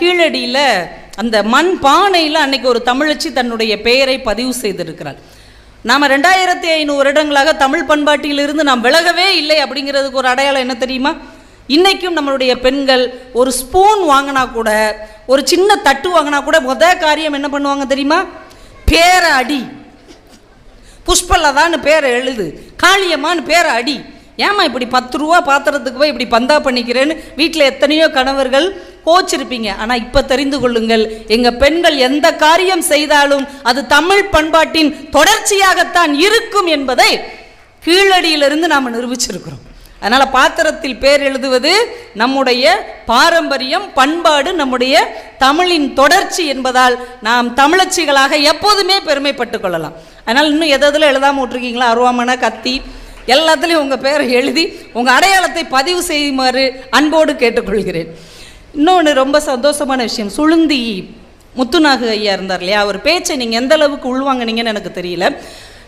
கீழடியில் அந்த மண் பானையில் அன்னைக்கு ஒரு தமிழச்சி தன்னுடைய பெயரை பதிவு செய்திருக்கிறாள். நாம் ரெண்டாயிரத்தி ஐநூறு வருடங்களாக தமிழ் பண்பாட்டிலிருந்து நாம் விலகவே இல்லை அப்படிங்கிறதுக்கு ஒரு அடையாளம் என்ன தெரியுமா? இன்றைக்கும் நம்மளுடைய பெண்கள் ஒரு ஸ்பூன் வாங்கினா கூட ஒரு சின்ன தட்டு வாங்கினா கூட முத காரியம் என்ன பண்ணுவாங்க தெரியுமா? பேரை அடி. புஷ்பலதான்னு பேரை எழுது. காளியம்மான்னு பேரை அடி. ஏம்மா இப்படி பத்து ரூபா பாத்திரத்துக்கு போய் இப்படி பந்தா பண்ணிக்கிறேன்னு வீட்டில் எத்தனையோ கணவர்கள் போச்சிருப்பீங்க. ஆனால் இப்போ தெரிந்து கொள்ளுங்கள் எங்கள் பெண்கள் எந்த காரியம் செய்தாலும் அது தமிழ் பண்பாட்டின் தொடர்ச்சியாகத்தான் இருக்கும் என்பதை கீழடியிலிருந்து நாம் நிரூபிச்சிருக்கிறோம். அதனால் பாத்திரத்தில் பேர் எழுதுவது நம்முடைய பாரம்பரியம் பண்பாடு நம்முடைய தமிழின் தொடர்ச்சி என்பதால் நாம் தமிழச்சிகளாக எப்போதுமே பெருமைப்பட்டு கொள்ளலாம். அதனால் இன்னும் எதில் எழுதாமல் விட்ருக்கீங்களா அருவாமனை கத்தி எல்லாத்துலேயும் உங்கள் பேரை எழுதி உங்கள் அடையாளத்தை பதிவு செய்யுமாறு அன்போடு கேட்டுக்கொள்கிறேன். இன்னொன்று ரொம்ப சந்தோஷமான விஷயம். சுளுந்தி முத்துநாகு ஐயா இருந்தார் இல்லையா? அவர் பேச்சை நீங்கள் எந்த அளவுக்கு உள்வாங்கினீங்கன்னு எனக்கு தெரியல.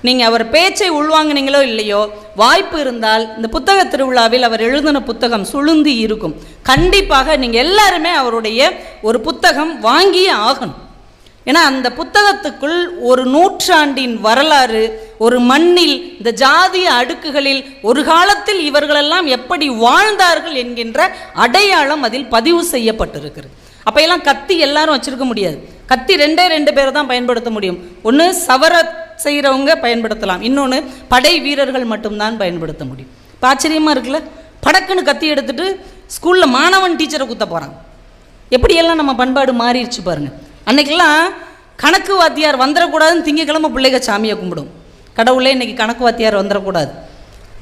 நீங்கள் அவர் பேச்சை உள்வாங்கினீங்களோ இல்லையோ வாய்ப்பு இருந்தால் இந்த புத்தக திருவிழாவில் அவர் எழுதின புத்தகம் சுளுந்தி இருக்கும். கண்டிப்பாக நீங்கள் எல்லாருமே அவருடைய ஒரு புத்தகம் வாங்கியே ஆகணும். ஏன்னா அந்த புத்தகத்துக்குள் ஒரு நூற்றாண்டின் வரலாறு ஒரு மண்ணில் இந்த ஜாதிய அடுக்குகளில் ஒரு காலத்தில் இவர்களெல்லாம் எப்படி வாழ்ந்தார்கள் என்கின்ற அடையாளம் அதில் பதிவு செய்யப்பட்டிருக்கிறது. அப்பையெல்லாம் கத்தி எல்லாரும் வச்சிருக்க முடியாது. கத்தி ரெண்டே ரெண்டு பேரை தான் பயன்படுத்த முடியும். ஒன்று சவர செய்கிறவங்க பயன்படுத்தலாம். இன்னொன்று படை வீரர்கள் மட்டும்தான் பயன்படுத்த முடியும். இப்போ ஆச்சரியமாக இருக்குல்ல? படக்குன்னு கத்தி எடுத்துட்டு ஸ்கூலில் மாணவன் டீச்சரை குத்த போகிறாங்க எப்படியெல்லாம் நம்ம பண்பாடு மாறிடுச்சு பாருங்கள் அன்றைக்கெல்லாம் கணக்கு வாத்தியார் வந்துடக்கூடாதுன்னு திங்கக்கிழமை பிள்ளைகள் சாமியை கும்பிடும். கடவுளே இன்னைக்கு கணக்கு வாத்தியார் வந்துடக்கூடாது.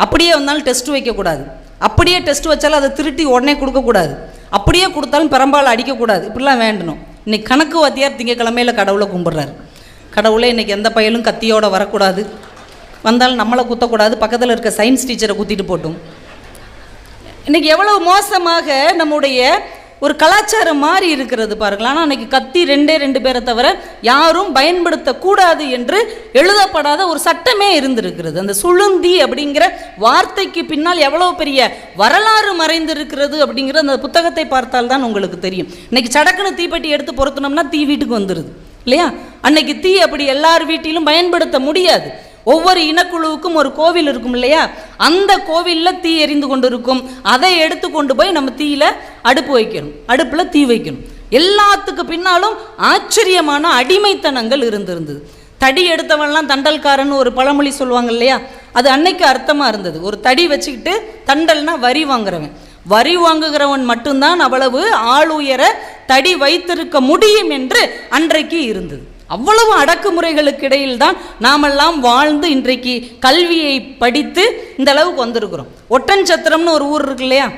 அப்படியே வந்தாலும் டெஸ்ட் வைக்கக்கூடாது. அப்படியே டெஸ்ட் வச்சாலும் அதை திருட்டி உடனே கொடுக்கக்கூடாது. அப்படியே கொடுத்தாலும் பெரம்பால் அடிக்கக்கூடாது. இப்படிலாம் வேண்டணும். இன்னைக்கு கணக்கு வாத்தியார் திங்கக்கிழமையில் கடவுளை கும்பிட்றாரு. கடவுளே இன்றைக்கி எந்த பயலும் கத்தியோடு வரக்கூடாது. வந்தாலும் நம்மளை குத்தக்கூடாது. பக்கத்தில் இருக்க சயின்ஸ் டீச்சரை குத்திட்டு போட்டும். இன்னைக்கு எவ்வளோ மோசமாக நம்முடைய ஒரு கலாச்சாரம் மாறி இருக்கிறது பாருங்களா ஆனால் அன்னைக்கு கத்தி ரெண்டே ரெண்டு பேரை தவிர யாரும் பயன்படுத்தக்கூடாது என்று எழுதப்படாத ஒரு சட்டமே இருந்திருக்கிறது. அந்த சுளுந்தி அப்படிங்கிற வார்த்தைக்கு பின்னால் எவ்வளோ பெரிய வரலாறு மறைந்திருக்கிறது அப்படிங்கிற அந்த புத்தகத்தை பார்த்தால் தான் உங்களுக்கு தெரியும். இன்னைக்கு சடக்குன்னு தீப்பெட்டி எடுத்து பொருத்தினோம்னா தீ வீட்டுக்கு வந்துடுது இல்லையா? அன்னைக்கு தீ அப்படி எல்லார் வீட்டிலும் பயன்படுத்த முடியாது. ஒவ்வொரு இனக்குழுவுக்கும் ஒரு கோவில் இருக்கும் இல்லையா? அந்த கோவிலில் தீ எரிந்து கொண்டு இருக்கும் அதை எடுத்து கொண்டு போய் நம்ம தீயில அடுப்பு வைக்கணும். அடுப்பில் தீ வைக்கணும். எல்லாத்துக்கு பின்னாலும் ஆச்சரியமான அடிமைத்தனங்கள் இருந்திருந்தது. தடி எடுத்தவன்லாம் தண்டல்காரன் ஒரு பழமொழி சொல்லுவாங்க இல்லையா? அது அன்னைக்கு அர்த்தமாக இருந்தது. ஒரு தடி வச்சுக்கிட்டு தண்டல்னா வரி வாங்குறவன். வரி வாங்குகிறவன் மட்டும்தான் அவ்வளவு ஆளுயர தடி வைத்திருக்க முடியும் என்று அன்றைக்கு இருந்தது. அவ்வளவு அடக்குமுறைகளுக்கு இடையில் தான் நாமெல்லாம் வாழ்ந்து இன்றைக்கு கல்வியை படித்து இந்த அளவுக்கு வந்திருக்கிறோம். ஒட்டன் சத்திரம்னு ஒரு ஊர் இருக்கு இல்லையா?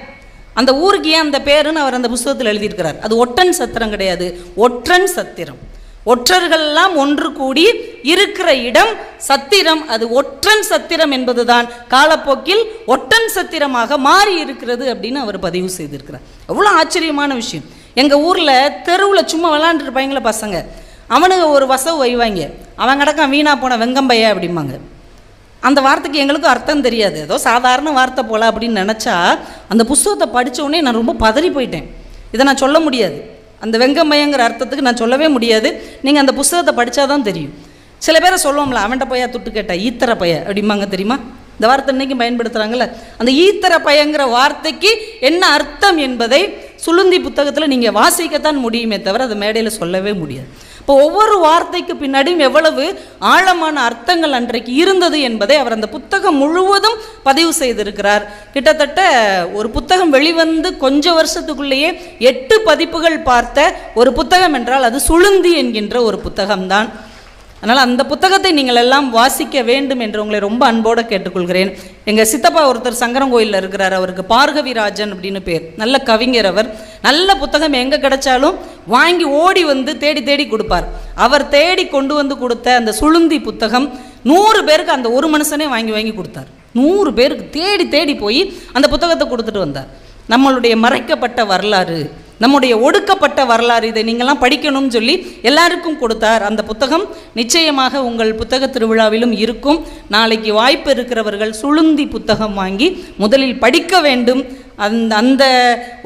அந்த ஊருக்கு ஏன் அந்த பேருன்னு அவர் அந்த புஸ்தகத்தில் எழுதியிருக்கிறார். அது ஒட்டன் சத்திரம் கிடையாது ஒற்றன் சத்திரம். ஒற்றர்கள்லாம் ஒன்று கூடி இருக்கிற இடம் சத்திரம். அது ஒற்றன் சத்திரம் என்பதுதான். காலப்போக்கில் ஒட்டன் சத்திரமாக மாறி இருக்கிறது அப்படின்னு அவர் பதிவு செய்திருக்கிறார். அவ்வளோ ஆச்சரியமான விஷயம். எங்கள் ஊரில் தெருவில் சும்மா விளாண்டுருப்பாங்களே பசங்க. அவனுங்க ஒரு வசவு வைவாங்க. அவன் கிடக்கான் வீணாக போன வெங்கம்பைய அப்படிம்பாங்க. அந்த வார்த்தைக்கு எங்களுக்கும் அர்த்தம் தெரியாது. ஏதோ சாதாரண வார்த்தை போல அப்படின்னு நினச்சா அந்த புஸ்தகத்தை படிச்ச நான் ரொம்ப பதறி போயிட்டேன். இதை நான் சொல்ல முடியாது. அந்த வெங்கம்பயங்கிற அர்த்தத்துக்கு நான் சொல்லவே முடியாது. நீங்கள் அந்த புஸ்தகத்தை படித்தா தான் தெரியும். சில பேரை சொல்லுவோம்ல அவன்கிட்ட பையா துட்டு கேட்டா ஈத்தர பைய அப்படிம்பாங்க தெரியுமா? இந்த வார்த்தை இன்னைக்கும் பயன்படுத்துகிறாங்கல்ல அந்த ஈத்தர பயங்கிற வார்த்தைக்கு என்ன அர்த்தம் என்பதை சுளுந்தி புத்தகத்தில் நீங்கள் வாசிக்கத்தான் முடியுமே தவிர அதை மேடையில் சொல்லவே முடியாது. இப்போ ஒவ்வொரு வார்த்தைக்கு பின்னாடியும் எவ்வளவு ஆழமான அர்த்தங்கள் அன்றைக்கு இருந்தது என்பதை அவர் அந்த புத்தகம் முழுவதும் பதிவு செய்திருக்கிறார். கிட்டத்தட்ட ஒரு புத்தகம் வெளிவந்து கொஞ்ச வருஷத்துக்குள்ளேயே எட்டு பதிப்புகள் பார்த்த ஒரு புத்தகம் என்றால் அது சுளுந்தி என்கின்ற ஒரு புத்தகம்தான். அதனால் அந்த புத்தகத்தை நீங்கள் எல்லாம் வாசிக்க வேண்டும் என்று உங்களை ரொம்ப அன்போடு கேட்டுக்கொள்கிறேன். எங்கள் சித்தப்பா ஒருத்தர் சங்கரங்கோயிலில் இருக்கிறார். அவருக்கு பார்கவிராஜன் அப்படின்னு பேர். நல்ல கவிஞர் அவர். நல்ல புத்தகம் எங்கே கிடைச்சாலும் வாங்கி ஓடி வந்து தேடி தேடி கொடுப்பார். அவர் தேடி கொண்டு வந்து கொடுத்த அந்த சுளுந்தி புத்தகம் நூறு பேருக்கு அந்த ஒரு மனுஷனே வாங்கி வாங்கி கொடுத்தார். நூறு பேருக்கு தேடி தேடி போய் அந்த புத்தகத்தை கொடுத்துட்டு வந்தார். நம்மளுடைய மறைக்கப்பட்ட வரலாறு நம்முடைய ஒடுக்கப்பட்ட வரலாறு இதை நீங்கள்லாம் படிக்கணும்னு சொல்லி எல்லாருக்கும் கொடுத்தார். அந்த புத்தகம் நிச்சயமாக உங்கள் புத்தக திருவிழாவிலும் இருக்கும். நாளைக்கு வாய்ப்பு இருக்கிறவர்கள் சுளுந்தி புத்தகம் வாங்கி முதலில் படிக்க வேண்டும். அந்த அந்த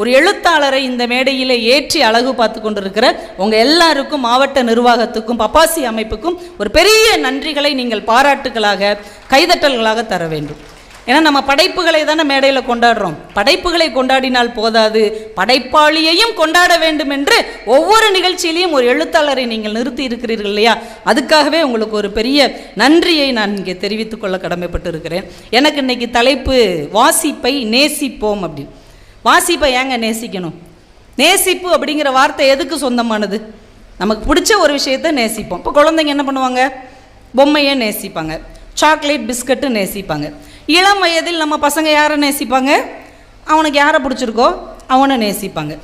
ஒரு எழுத்தாளரை இந்த மேடையில் ஏற்றி அழகு பார்த்து கொண்டிருக்கிற உங்கள் எல்லாருக்கும் மாவட்ட நிர்வாகத்துக்கும் பப்பாசி அமைப்புக்கும் ஒரு பெரிய நன்றிகளை நீங்கள் பாராட்டுகளாக கைதட்டல்களாக தர வேண்டும். ஏன்னா நம்ம படைப்புகளை தானே மேடையில் கொண்டாடுறோம். படைப்புகளை கொண்டாடினால் போதாது. படைப்பாளியையும் கொண்டாட வேண்டும் என்று ஒவ்வொரு நிகழ்ச்சியிலையும் ஒரு எழுத்தாளரை நீங்கள் நிறுத்தி இருக்கிறீர்கள் இல்லையா? அதுக்காகவே உங்களுக்கு ஒரு பெரிய நன்றியை நான் இங்கே தெரிவித்துக் கொள்ள கடமைப்பட்டு இருக்கிறேன் எனக்கு இன்னைக்கு தலைப்பு வாசிப்பை நேசிப்போம் அப்படின்னு. வாசிப்பை ஏங்க நேசிக்கணும்? நேசிப்பு அப்படிங்கிற வார்த்தை எதுக்கு சொந்தமானது? நமக்கு பிடிச்ச ஒரு விஷயத்தை நேசிப்போம். இப்போ குழந்தைங்க என்ன பண்ணுவாங்க? பொம்மையை நேசிப்பாங்க. Chocolate biscuit நேசிப்பாங்க. இளம் வயதில் நம்ம பசங்க யாரை நேசிப்பாங்க? அவனுக்கு யாரை பிடிச்சிருக்கோ அவனை நேசிப்பாங்க.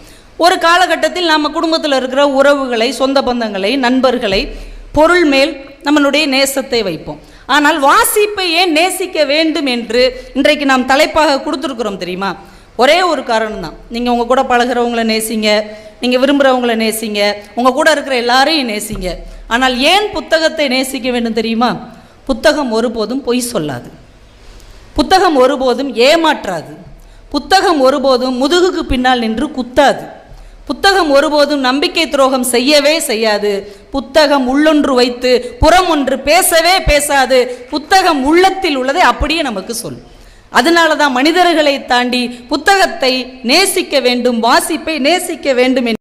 ஒரு காலகட்டத்தில் நம்ம குடும்பத்தில் இருக்கிற உறவுகளை சொந்த பந்தங்களை நண்பர்களை பொருள் மேல் நம்மளுடைய நேசத்தை வைப்போம். ஆனால் வாசிப்பை ஏன் நேசிக்க வேண்டும் என்று இன்றைக்கு நாம் தலைப்பாக கொடுத்துருக்குறோம் தெரியுமா? ஒரே ஒரு காரணம் தான். நீங்கள் உங்கள் கூட பழகிறவங்கள நேசிங்க நீங்கள் விரும்புகிறவங்கள நேசிங்க உங்கள் கூட இருக்கிற எல்லாரையும் நேசிங்க. ஆனால் ஏன் புத்தகத்தை நேசிக்க வேண்டும் தெரியுமா? புத்தகம் ஒருபோதும் பொய் சொல்லாது. புத்தகம் ஒருபோதும் ஏமாற்றாது. புத்தகம் ஒருபோதும் முதுகுக்கு பின்னால் நின்று குத்தாது. புத்தகம் ஒருபோதும் நம்பிக்கை துரோகம் செய்யவே செய்யாது. புத்தகம் உள்ளொன்று வைத்து புறம் ஒன்று பேசவே பேசாது. புத்தகம் உள்ளத்தில் உள்ளதை அப்படியே நமக்கு சொல். அதனால தான் மனிதர்களை தாண்டி புத்தகத்தை நேசிக்க வேண்டும் வாசிப்பை நேசிக்க வேண்டும் என்று